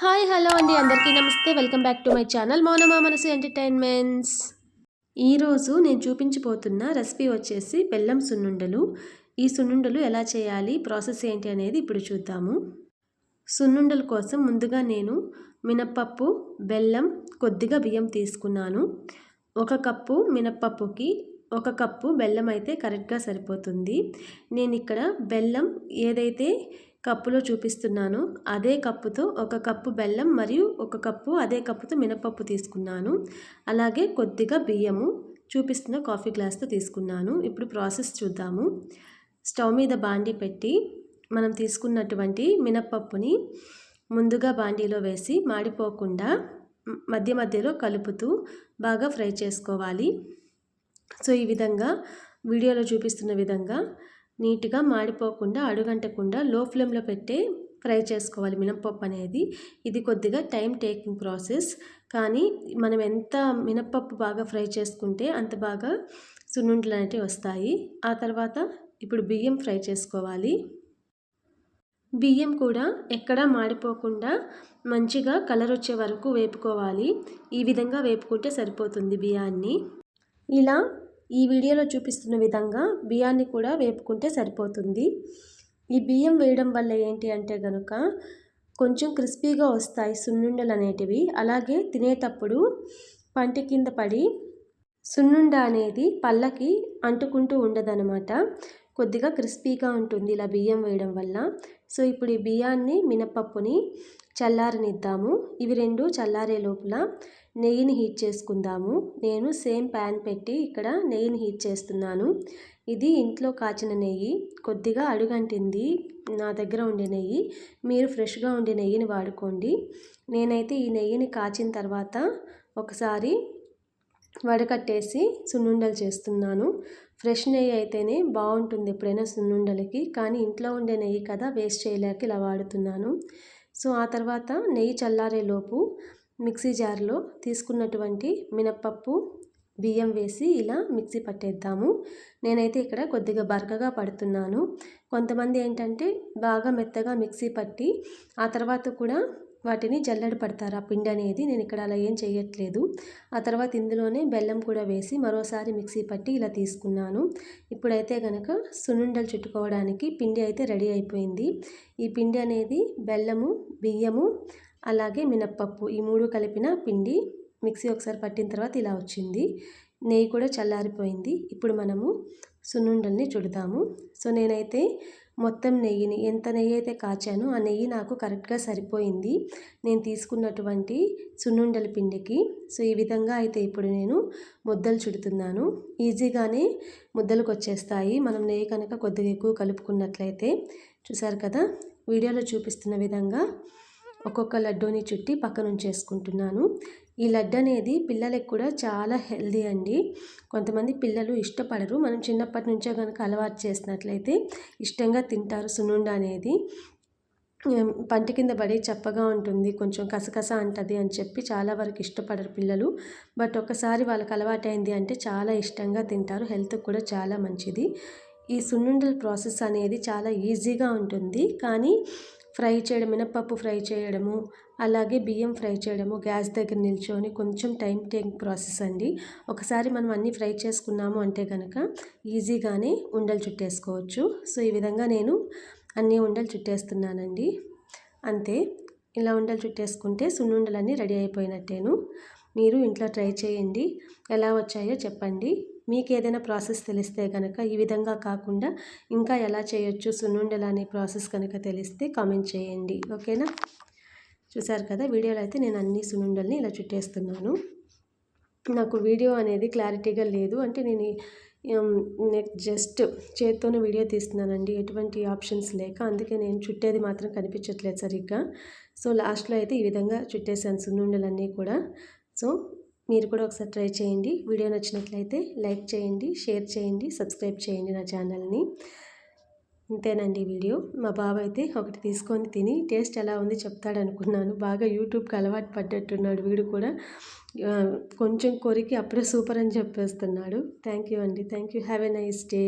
Hi hello అండి. అందరికీ నమస్తే. Welcome back to my channel Mounama Manasu entertainments. ఈరోజు నేను చూపించబోతున్న రెసిపీ వచ్చేసి బెల్లం సున్నుండలు. ఈ సున్నుండలు ఎలా చేయాలి ప్రాసెస్ ఏంటి అనేది ఇప్పుడు చూద్దాము. సున్నుండల కోసం ముందుగా నేను మినప్పప్పు బెల్లం కొద్దిగా బియ్యం తీసుకున్నాను. ఒక కప్పు మినప్పప్పుకి ఒక కప్పు బెల్లం అయితే కరెక్ట్గా సరిపోతుంది. నేను ఇక్కడ బెల్లం ఏదైతే కప్పులో చూపిస్తున్నాను. అదే కప్పుతో ఒక కప్పు బెల్లం మరియు ఒక కప్పు అదే కప్పుతో మినపప్పు తీసుకున్నాను. అలాగే కొద్దిగా బియ్యము చూపిస్తున్న కాఫీ గ్లాస్తో తీసుకున్నాను. ఇప్పుడు ప్రాసెస్ చూద్దాము. స్టవ్ మీద బాండీ పెట్టి మనం తీసుకున్నటువంటి మినప్పప్పుని ముందుగా బాండీలో వేసి మాడిపోకుండా మధ్య మధ్యలో కలుపుతూ బాగా ఫ్రై చేసుకోవాలి. సో ఈ విధంగా వీడియోలో చూపిస్తున్న విధంగా నీట్గా మాడిపోకుండా అడుగంటకుండా లో ఫ్లేమ్లో పెట్టే ఫ్రై చేసుకోవాలి మినప్పప్పు అనేది. ఇది కొద్దిగా టైం టేకింగ్ ప్రాసెస్. కానీ మనం ఎంత మినప్పప్పు బాగా ఫ్రై చేసుకుంటే అంత బాగా సున్నుండలు అనేవి వస్తాయి. ఆ తర్వాత ఇప్పుడు బియ్యం ఫ్రై చేసుకోవాలి. బియ్యం కూడా ఎక్కడా మాడిపోకుండా మంచిగా కలర్ వచ్చే వరకు వేపుకోవాలి. ఈ విధంగా వేపుకుంటే సరిపోతుంది బియ్యాన్ని. ఇలా ఈ వీడియోలో చూపిస్తున్న విధంగా బియ్యాన్ని కూడా వేపుకుంటే సరిపోతుంది. ఈ బియ్యం వేయడం వల్ల ఏంటి అంటే కనుక కొంచెం క్రిస్పీగా వస్తాయి సున్నుండలు అనేటివి. అలాగే తినేటప్పుడు పంటి కింద పడి సున్నుండ అనేది పళ్ళకి అంటుకుంటూ ఉండదనమాట కొద్దిగా క్రిస్పీగా ఉంటుంది ఇలా బియ్యం వేయడం వల్ల. సో ఇప్పుడు ఈ బియ్యాన్ని మినపప్పుని చల్లారనిద్దాము. ఇవి రెండు చల్లారే లోపల నెయ్యిని హీట్ చేసుకుందాము. నేను సేమ్ ప్యాన్ పెట్టి ఇక్కడ నెయ్యిని హీట్ చేస్తున్నాను. ఇది ఇంట్లో కాచిన నెయ్యి. కొద్దిగా అడుగంటింది నా దగ్గర ఉండే నెయ్యి. మీరు ఫ్రెష్గా ఉండే నెయ్యిని వాడుకోండి. నేనైతే ఈ నెయ్యిని కాచిన తర్వాత ఒకసారి వడకట్టేసి సున్నుండలు చేస్తున్నాను. ఫ్రెష్ నెయ్యి అయితేనే బాగుంటుంది ఎప్పుడైనా సున్నుండలకి. కానీ ఇంట్లో ఉండే నెయ్యి కదా వేస్ట్ చేయలేక ఇలా వాడుతున్నాను. సో ఆ తర్వాత నెయ్యి చల్లారేలోపు మిక్సీ జార్లో తీసుకున్నటువంటి మినప్పప్పు బియ్యం వేసి ఇలా మిక్సీ పట్టేద్దాము. నేనైతే ఇక్కడ కొద్దిగా బరకగా పడుతున్నాను. కొంతమంది ఏంటంటే బాగా మెత్తగా మిక్సీ పట్టి ఆ తర్వాత కూడా వాటిని జల్లెడ పడతారు. ఆ పిండి అనేది నేను ఇక్కడ అలా ఏం చేయట్లేదు ఆ తర్వాత ఇందులోనే బెల్లం కూడా వేసి మరోసారి మిక్సీ పట్టి ఇలా తీసుకున్నాను. ఇప్పుడైతే కనుక సున్నుండలు చుట్టుకోవడానికి పిండి అయితే రెడీ అయిపోయింది. ఈ పిండి అనేది బెల్లము బియ్యము అలాగే మినప్పప్పు ఈ మూడు కలిపిన పిండి మిక్సీ ఒకసారి పట్టిన తర్వాత ఇలా వచ్చింది. నెయ్యి కూడా చల్లారిపోయింది. ఇప్పుడు మనము సున్నుండల్ని చుడతాము. సో నేనైతే మొత్తం నెయ్యిని ఎంత నెయ్యి అయితే కాచానో ఆ నెయ్యి నాకు కరెక్ట్గా సరిపోయింది. నేను తీసుకున్నటువంటి సున్నుండల పిండికి. సో ఈ విధంగా అయితే ఇప్పుడు నేను ముద్దలు చుడుతున్నాను. ఈజీగానే ముద్దలకు వచ్చేస్తాయి. మనం నెయ్యి కనుక కొద్దిగా ఎక్కువ కలుపుకున్నట్లయితే చూసారు కదా? వీడియోలో చూపిస్తున్న విధంగా ఒక్కొక్క లడ్డూని చుట్టి పక్కన ఉంచేసుకుంటున్నాను ఈ లడ్డు అనేది పిల్లలకు కూడా చాలా హెల్దీ అండి. కొంతమంది పిల్లలు ఇష్టపడరు. మనం చిన్నప్పటి నుంచే కనుక అలవాటు చేసినట్లయితే ఇష్టంగా తింటారు సున్నుండ అనేది. పంట కింద పడి చప్పగా ఉంటుంది. కొంచెం కసకస అంటది అని చెప్పి చాలా వరకు ఇష్టపడరు పిల్లలు. బట్ ఒకసారి వాళ్ళకి అలవాటైంది అంటే చాలా ఇష్టంగా తింటారు. హెల్త్కి కూడా చాలా మంచిది. ఈ సున్నుండల ప్రాసెస్ అనేది చాలా ఈజీగా ఉంటుంది. కానీ ఫ్రై చేయడం మినప్పప్పు ఫ్రై చేయడము అలాగే బియ్యం ఫ్రై చేయడము గ్యాస్ దగ్గర నిల్చొని కొంచెం టైం టేక్ ప్రాసెస్ అండి. ఒకసారి మనం అన్నీ ఫ్రై చేసుకున్నాము అంటే కనుక ఈజీగానే ఉండలు చుట్టేసుకోవచ్చు. సో ఈ విధంగా నేను అన్నీ ఉండలు చుట్టేస్తున్నానండి. అంతే. ఇలా ఉండలు చుట్టేసుకుంటే సున్నుండలన్నీ రెడీ అయిపోయినట్టేను. మీరు ఇంట్లో ట్రై చేయండి. ఎలా వచ్చాయో చెప్పండి. మీకు ఏదైనా ప్రాసెస్ తెలిస్తే కనుక ఈ విధంగా కాకుండా ఇంకా ఎలా చేయొచ్చు సున్నుండలు అనే ప్రాసెస్ కనుక తెలిస్తే కామెంట్ చేయండి. ఓకేనా? చూసారు కదా వీడియోలో అయితే నేను అన్ని సున్నుండల్ని ఇలా చుట్టేస్తున్నాను. నాకు వీడియో అనేది క్లారిటీగా లేదు. అంటే నేను నేను జస్ట్ చేత్తోనే వీడియో తీస్తున్నానండి. ఎటువంటి ఆప్షన్స్ లేక అందుకే నేను చుట్టేది మాత్రం కనిపించట్లేదు సరిగ్గా. సో లాస్ట్లో అయితే ఈ విధంగా చుట్టేసాను సున్నుండలన్నీ కూడా. సో మీరు కూడా ఒకసారి ట్రై చేయండి. వీడియో నచ్చినట్లయితే లైక్ చేయండి షేర్ చేయండి సబ్స్క్రైబ్ చేయండి నా ఛానల్ని. ఇంతేనండి వీడియో. మా బాబు అయితే ఒకటి తీసుకొని తిని టేస్ట్ ఎలా ఉంది చెప్తాడు అనుకున్నాను బాగా యూట్యూబ్కి అలవాటు పడ్డట్టున్నాడు వీడు కూడా. కొంచెం కొరికి అప్పుడే సూపర్ అని చెప్పేస్తున్నాడు. థ్యాంక్ యూ అండి. Thank you have a nice day.